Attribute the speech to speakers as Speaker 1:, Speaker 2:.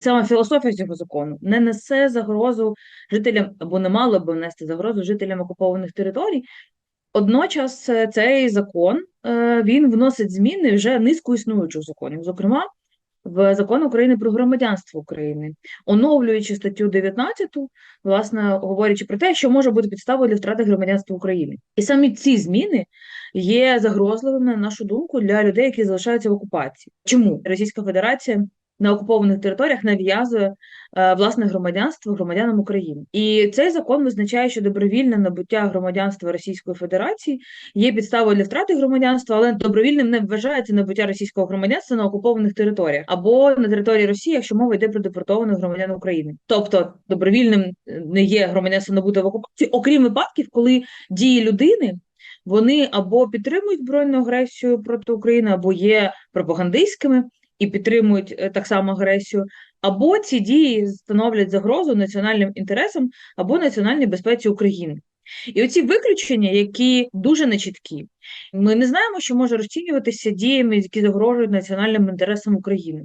Speaker 1: Саме філософія цього закону не несе загрозу жителям або не мало би нести загрозу жителям окупованих територій. Одночас е, цей закон е, він вносить зміни вже низку існуючих законів, зокрема в закон України про громадянство України, оновлюючи статтю 19, власне говорячи про те, що може бути підставою для втрати громадянства України. І саме ці зміни є загрозливими, на нашу думку, для людей, які залишаються в окупації. Чому Російська Федерація на окупованих територіях нав'язує е, власне громадянство громадянам України? І цей закон визначає, що добровільне набуття громадянства Російської Федерації є підставою для втрати громадянства, але добровільним не вважається набуття російського громадянства на окупованих територіях або на території Росії, якщо мова йде про депортованих громадян України. Тобто добровільним е, не є громадянство набуте в окупації, окрім випадків, коли дії людини. Вони або підтримують збройну агресію проти України, або є пропагандистськими і підтримують е, так само агресію, або ці дії становлять загрозу національним інтересам або національній безпеці України. І оці виключення, які дуже нечіткі, ми не знаємо, що може розцінюватися діями, які загрожують національним інтересам України.